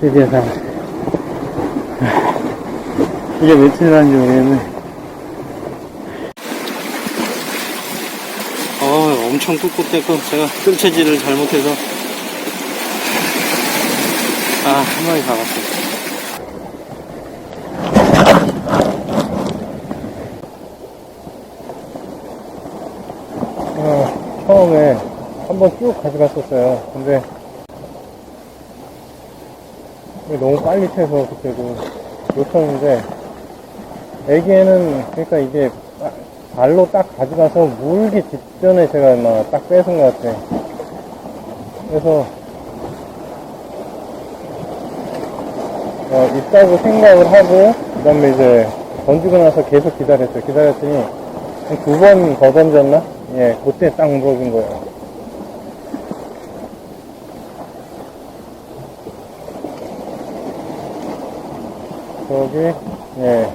드디어, 다 이게 며칠이라는지 모르겠네. 엄청 꿋꿋했고, 제가 끌채질을 잘못해서, 아, 한 마리 잡았어요. 어, 처음에 한번 쭉 가져갔었어요. 근데 너무 빨리 채서 그때도 놓쳤는데 애기에는 그러니까 이게 딱 발로 딱 가져가서 물기 직전에 제가 막 딱 뺏은 것 같아. 그래서 어, 있다고 생각을 하고 그 다음에 이제 던지고 나서 계속 기다렸어요. 기다렸더니 두 번 더 던졌나? 예, 그때 딱 물어준 거예요. 저기, 예,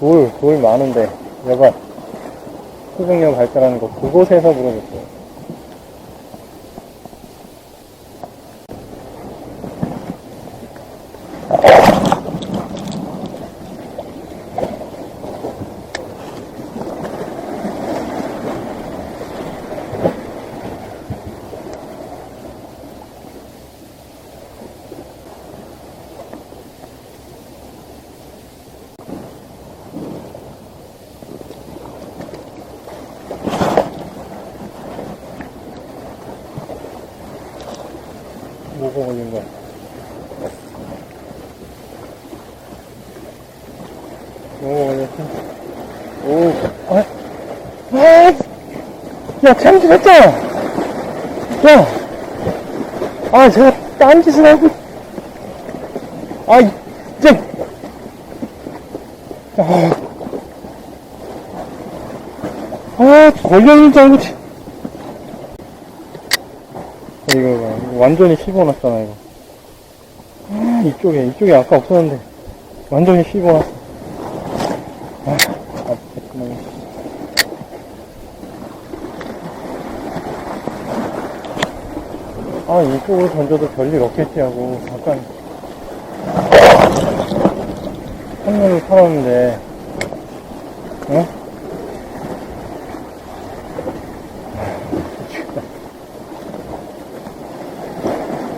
돌, 돌 많은데, 여가, 수중력 발달하는 거, 그곳에서 물어줬어요. 뭐가 걸린 거야? 뭐가 걸렸어? 오, 아, 아, 야, 잠들었다! 야! 아, 제가 딴 짓을 하고, 아, 진짜, 아, 아, 걸렸는 줄 알고, 치- 이거 봐. 완전히 씹어놨잖아, 이거. 아, 이쪽에, 이쪽에 아까 없었는데. 완전히 씹어놨어. 아, 아, 됐구나. 아, 이쪽으로 던져도 별일 없겠지 하고, 약간, 한눈을 팔았는데, 어?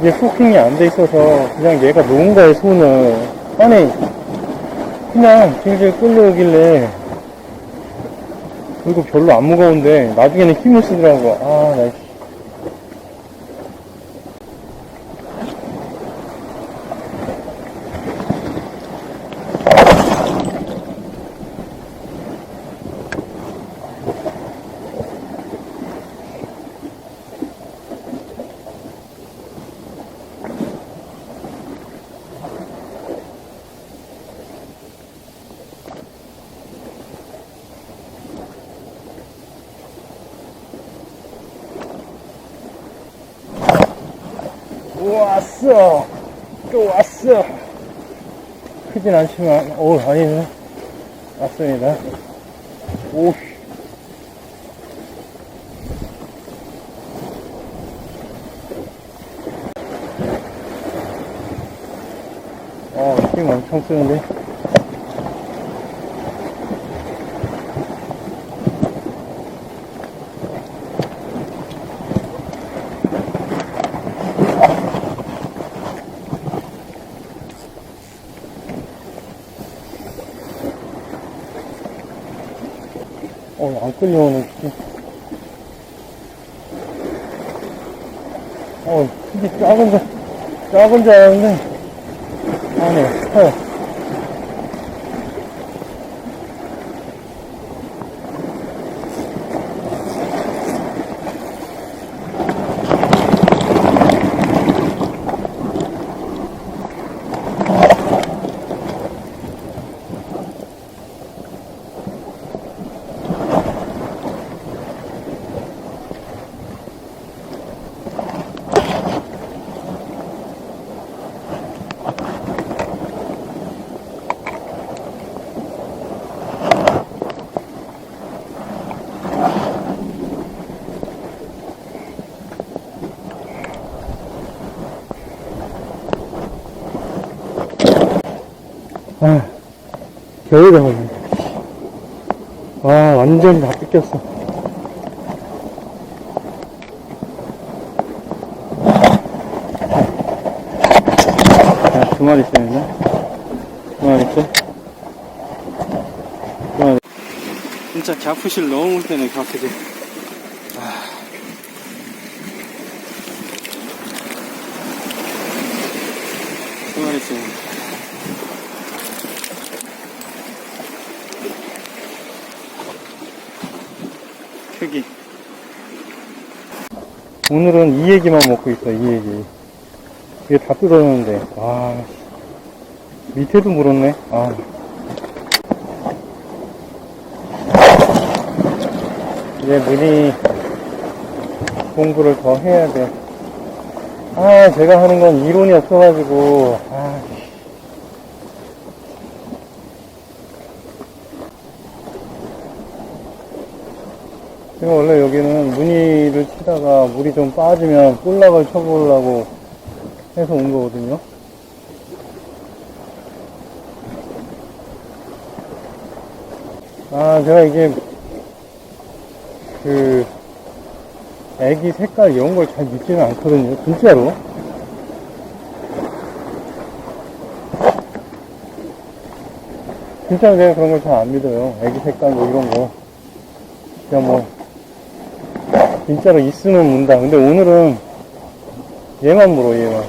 이게 후킹이 안 돼 있어서 그냥 얘가 거에 손을. 아니 그냥 질질 끌려오길래 그리고 별로 안 무거운데 나중에는 힘을 쓰더라고. 아나 왔어. 또 왔어. 크진 않지만 오 아니네 왔습니다. 오 어, 힘 엄청 쓰는데. 안 끌려오네, 진짜. 어, 크기 작은 줄, 작은 줄 알았는데. 아니, 커요. 겨우 잡았네. 와, 완전히 다 뜯겼어. 자, 두 마리 있습니다. 두 마리 있어. 두 마리. 진짜 갸푸실 너무 못되네, 갸푸실. 두 마리 있습니다. 크기. 오늘은 이 얘기만 먹고 있어, 이 얘기. 이게 다 뜯었는데, 와, 씨. 밑에도 물었네, 아. 이제 문이 공부를 더 해야 돼. 아, 제가 하는 건 이론이 없어가지고, 아, 씨. 제가 원래 여기는 무늬를 치다가 물이 좀 빠지면 볼락을 쳐보려고 해서 온 거거든요. 아, 제가 이게, 그, 애기 색깔 이런 걸 잘 믿지는 않거든요. 진짜로. 진짜 내가 그런 걸 잘 안 믿어요. 애기 색깔 뭐 이런 거. 그냥 뭐, 진짜로 있으면 문다. 근데 오늘은 얘만 물어, 얘만.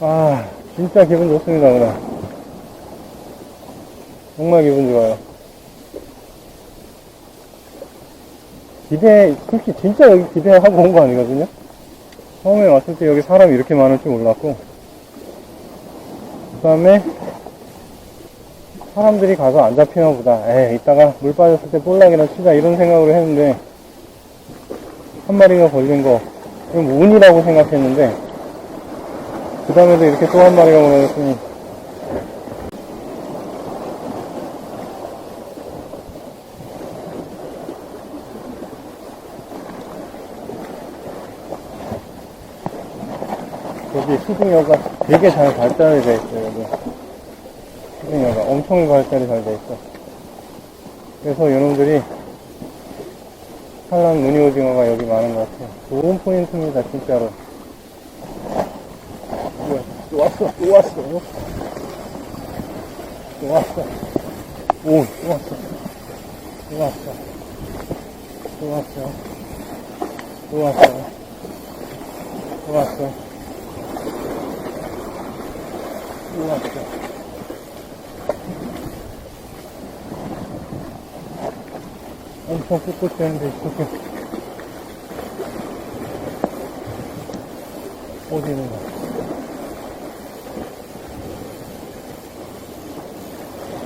아, 진짜 기분 좋습니다, 오늘. 정말 기분 좋아요. 기대, 솔직히 진짜 여기 기대하고 온 거 아니거든요? 처음에 왔을 때 여기 사람이 이렇게 많을 줄 몰랐고, 그 다음에 사람들이 가서 안 잡히나 보다. 에 이따가 물 빠졌을 때 볼락이나 치자 이런 생각으로 했는데, 한 마리가 걸린 거, 이건 운이라고 생각했는데, 그 다음에도 이렇게 또 한 마리가 걸렸으니, 여기 수중여가 되게 잘 발달이 돼 있어요, 여기. 수중여가 엄청 발달이 잘 돼 있어. 그래서 이놈들이 산란 무늬 오징어가 여기 많은 것 같아요. 좋은 포인트입니다, 진짜로. 또 왔어, 또 왔어. 또 왔어. 오, 또 왔어. 또 왔어. 또 왔어. 또 왔어. 또 왔어. 또 왔어. 엄청 꿋꿋했는데, 이렇게. 어디 있는 거야?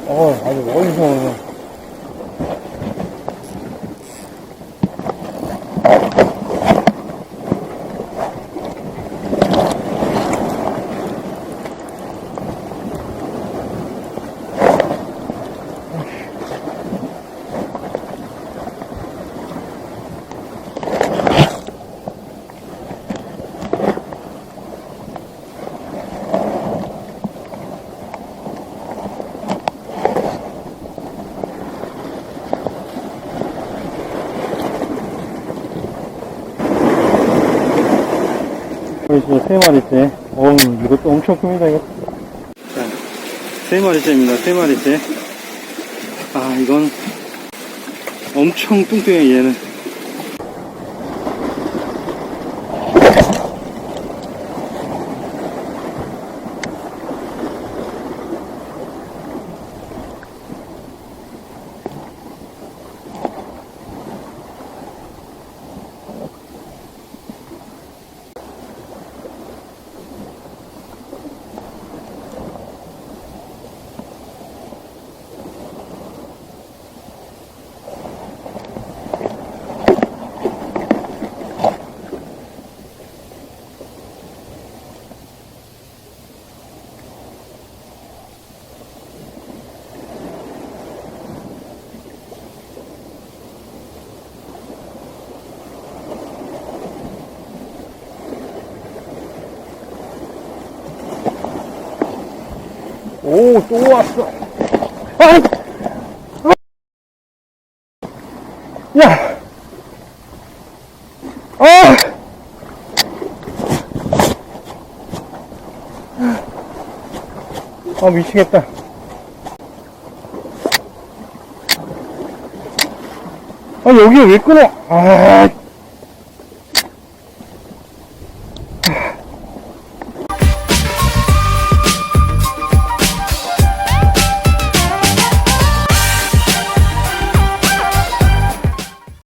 어, 아주 멀리서 오는. 여기 저세 마리째. 어우, 이것도 엄청 큽니다, 이거. 자, 세 마리째입니다, 세 마리째. 아, 이건 엄청 뚱뚱해, 얘는. 오, 또 왔어. 아! 아! 야! 아! 아, 미치겠다. 아, 여기 왜 끊어? 아,